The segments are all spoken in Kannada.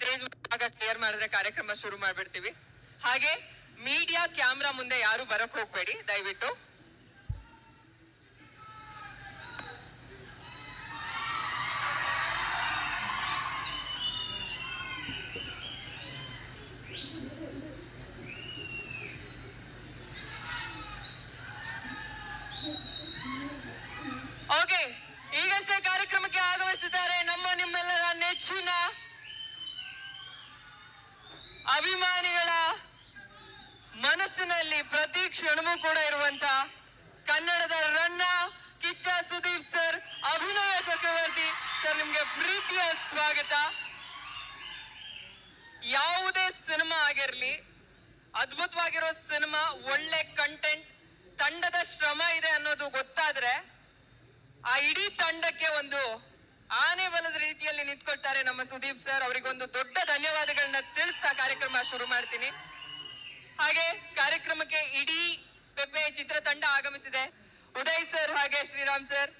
ಸ್ಟೇಜ್ ಭಾಗ ಕ್ಲಿಯರ್ ಮಾಡಿದ್ರೆ ಕಾರ್ಯಕ್ರಮ ಶುರು ಮಾಡ್ಬಿಡ್ತೀವಿ. ಹಾಗೆ ಮೀಡಿಯಾ ಕ್ಯಾಮ್ರಾ ಮುಂದೆ ಯಾರು ಬರಕ್ ಹೋಗ್ಬೇಡಿ, ದಯವಿಟ್ಟು. ಓಕೆ ಈಗಷ್ಟೇ ಕಾರ್ಯಕ್ರಮಕ್ಕೆ ಆಗಮಿಸಿದ್ದಾರೆ ನಮ್ಮ ನಿಮ್ಮೆಲ್ಲರ ನೆಚ್ಚಿನ ಅಭಿಮಾನಿಗಳ ಮನಸ್ಸಿನಲ್ಲಿ ಪ್ರತಿ ಕ್ಷಣವೂ ಕೂಡ ಇರುವಂತ ಕನ್ನಡದ ರನ್ನ ಕಿಚ್ಚ ಸುದೀಪ್ ಸರ್, ಅಭಿನಯ ಚಕ್ರವರ್ತಿ ಸರ್, ನಿಮ್ಗೆ ಪ್ರೀತಿಯ ಸ್ವಾಗತ. ಯಾವುದೇ ಸಿನಿಮಾ ಆಗಿರ್ಲಿ, ಅದ್ಭುತವಾಗಿರೋ ಸಿನಿಮಾ, ಒಳ್ಳೆ ಕಂಟೆಂಟ್ ತಂಡದ ಶ್ರಮ ಇದೆ ಅನ್ನೋದು ಗೊತ್ತಾದ್ರೆ, ಆ ಇಡೀ ತಂಡಕ್ಕೆ ಒಂದು ಆನೆ ಬಲದ ರೀತಿಯಲ್ಲಿ ನಿಂತ್ಕೊಳ್ತಾರೆ ನಮ್ಮ ಸುದೀಪ್ ಸರ್. ಅವರಿಗೊಂದು ದೊಡ್ಡ ಧನ್ಯವಾದಗಳನ್ನ ತಿಳಿಸ್ತಾ ಕಾರ್ಯಕ್ರಮ ಶುರು ಮಾಡ್ತೀನಿ. ಹಾಗೆ ಕಾರ್ಯಕ್ರಮಕ್ಕೆ ಇಡೀ ಪೆಪ್ಪೆ ಚಿತ್ರತಂಡ ಆಗಮಿಸಿದೆ. ಉದಯ್ ಸರ್ ಹಾಗೆ ಶ್ರೀರಾಮ್ ಸರ್.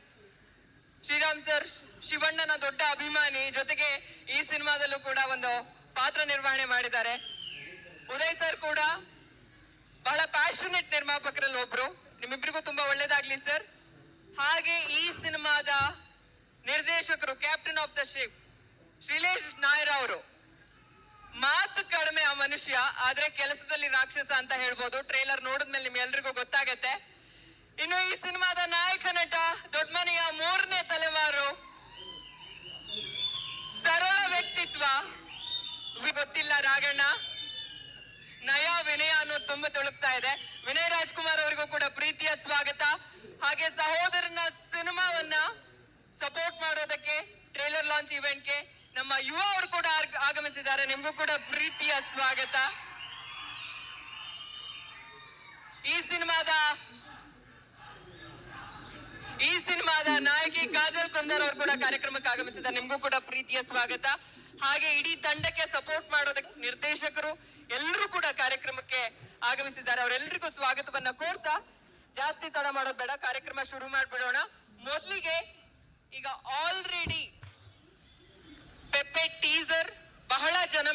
ಶ್ರೀರಾಮ್ ಸರ್, ಶಿವಣ್ಣನ ದೊಡ್ಡ ಅಭಿಮಾನಿ ಜೊತೆಗೆ ಈ ಸಿನಿಮಾದಲ್ಲೂ ಕೂಡ ಒಂದು ಪಾತ್ರ ನಿರ್ವಹಣೆ ಮಾಡಿದ್ದಾರೆ. ಉದಯ್ ಸರ್ ಕೂಡ ಬಹಳ ಪ್ಯಾಷನೆಟ್ ನಿರ್ಮಾಪಕರಲ್ಲಿ ಒಬ್ರು. ನಿಮ್ಮಿಬ್ರಿಗೂ ತುಂಬಾ ಒಳ್ಳೇದಾಗ್ಲಿ ಸರ್. ಹಾಗೆ ಈ ನಿರ್ದೇಶಕರು captain of the ship Sreelesh Nair ಅವರು. ಮಾತು ಕಡಿಮೆ ಆ ಮನುಷ್ಯ, ಆದ್ರೆ ಕೆಲಸದಲ್ಲಿ ರಾಕ್ಷಸ ಅಂತ ಹೇಳ್ಬೋದು. ಟ್ರೈಲರ್ ನೋಡಿದ್ಮೇಲೆ ನಿಮ್ ಎಲ್ರಿಗೂ ಗೊತ್ತಾಗತ್ತೆ. ಇನ್ನು ಈ ಸಿನಿಮಾದ ನಾಯಕ ನಟ ದೊಡ್ಡಮನೆಯ ಮೂರನೇ ತಲೆಮಾರು, ಸರಳ ವ್ಯಕ್ತಿತ್ವ. ಗೊತ್ತಿಲ್ಲ ರಾಗಣ್ಣ. ನಯ ವಿನಯ ಅನ್ನೋದು ತುಂಬಾ ತುಳುಕ್ತಾ ಇದೆ. ವಿನಯ್ ರಾಜ್ಕುಮಾರ್ ಅವರಿಗೂ ಕೂಡ ಪ್ರೀತಿಯ ಸ್ವಾಗತ. ಹಾಗೆ ಸಹೋದರನ ಸಿನಿಮಾವನ್ನ ಸಪೋರ್ಟ್ ಮಾಡೋದಕ್ಕೆ, ಟ್ರೇಲರ್ ಲಾಂಚ್ ಇವೆಂಟ್ಗೆ ನಮ್ಮ ಯುವ ಅವರು ಕೂಡ ಆಗಮಿಸಿದ್ದಾರೆ. ನಿಮಗೂ ಕೂಡ ಪ್ರೀತಿಯ ಸ್ವಾಗತ. ಈ ಸಿನಿಮಾದ ಈ ಸಿನಿಮಾದ ನಾಯಕಿ ಕಾಜಲ್ ಕುಂದರ್ ಅವರು ಕೂಡ ಕಾರ್ಯಕ್ರಮಕ್ಕೆ ಆಗಮಿಸಿದ್ದಾರೆ. ನಿಮಗೂ ಕೂಡ ಪ್ರೀತಿಯ ಸ್ವಾಗತ. ಹಾಗೆ ಇಡೀ ತಂಡಕ್ಕೆ ಸಪೋರ್ಟ್ ಮಾಡೋದಕ್ಕೆ ನಿರ್ದೇಶಕರು ಎಲ್ಲರೂ ಕೂಡ ಕಾರ್ಯಕ್ರಮಕ್ಕೆ ಆಗಮಿಸಿದ್ದಾರೆ. ಅವರೆಲ್ಲರಿಗೂ ಸ್ವಾಗತವನ್ನ ಕೋರ್ತಾ ಜಾಸ್ತಿ ತಡ ಮಾಡೋದ್ ಬೇಡ. ಕಾರ್ಯಕ್ರಮ ಶುರು ಮಾಡ್ಬಿಡೋಣ. ಮೊದಲಿಗೆ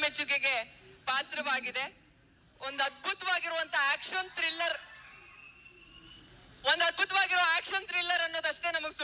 ಮೆಚ್ಚುಗೆಗೆ ಪಾತ್ರವಾಗಿದೆ. ಒಂದು ಅದ್ಭುತವಾಗಿರುವಂತ ಆಕ್ಷನ್ ಥ್ರಿಲ್ಲರ್ ಒಂದು ಅದ್ಭುತವಾಗಿರುವ ಆಕ್ಷನ್ ಥ್ರಿಲ್ಲರ್ ಅನ್ನೋದಷ್ಟೇ ನಮಗೆ